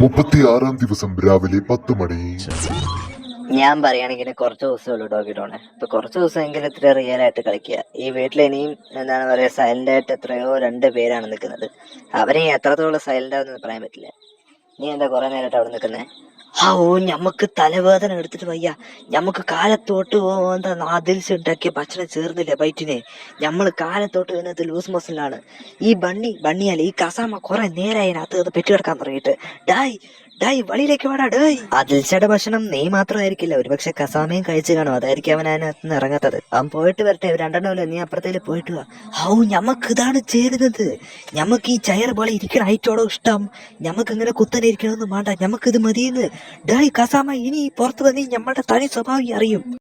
മുപ്പത്തിയാറാം ദിവസം രാവിലെ പത്ത് മണി. ഞാൻ പറയുകയാണെങ്കിൽ കുറച്ച് ദിവസമുള്ളൂ ഉള്ളൂ ഡോഗിഡോണ് ഇപ്പൊ കുറച്ച് ദിവസമെങ്കിലും ഇത്ര റിയൽ ആയിട്ട് കളിക്കുക. ഈ വീട്ടിൽ ഇനിയും എന്താണ് പറയുക സൈലന്റ് ആയിട്ട് എത്രയോ രണ്ട് പേരാണ് നിൽക്കുന്നത്. അവരെ എത്രത്തോളം സൈലന്റ് ആവുന്നത് പറയാൻ പറ്റില്ല. നീ എന്താ കുറെ നേരമായിട്ട് അവിടെ നിൽക്കുന്നേ? ആ ഓ ഞമ്മക്ക് തലവേദന എടുത്തിട്ട് വയ്യ. ഞമ്മക്ക് കാലത്തോട്ട് പോകാൻ നാദിൽസ് ഉണ്ടാക്കിയ ഭക്ഷണം ചേർന്നില്ലേ ബൈറ്റിനെ ഞമ്മൾ കാലത്തോട്ട് ഇതിനകത്ത് ലൂസ് മസിലാണ്. ഈ ബണ്ണി ബണ്ണിയല്ല ഈ കസാമ കുറെ നേരായി അതിനകത്ത് പെറ്റു തുടങ്ങിയിട്ട്. ഡായ് ഡായ് വഴിയിലേക്ക് വാടാ ഭക്ഷണം നീ മാത്രമായിരിക്കില്ല. ഒരുപക്ഷെ കസാമയും കഴിച്ചു കാണും. അതായിരിക്കും അവൻ അതിനകത്ത് നിന്ന് ഇറങ്ങാത്തത്. അവൻ പോയിട്ട് വരട്ടെ. രണ്ടെണ്ണമല്ലോ നീ അപ്പുറത്തേൽ പോയിട്ട് വാ. ഔ ഞമ്മക്ക് ഇതാണ് ചേരുന്നത്. ഞമ്മക്ക് ഈ ചയർ പോലെ ഇരിക്കണ ഐറ്റോടോ ഇഷ്ടം. ഞമ്മക്ക് ഇങ്ങനെ കുത്തനെ ഇരിക്കണമെന്ന് വേണ്ട. ഞമ്മക്ക് ഇത് മതിയെന്ന്. ഡായ് കസാമ ഇനി പുറത്ത് വന്നീ ഞമ്മളുടെ തനി സ്വഭാവം അറിയും.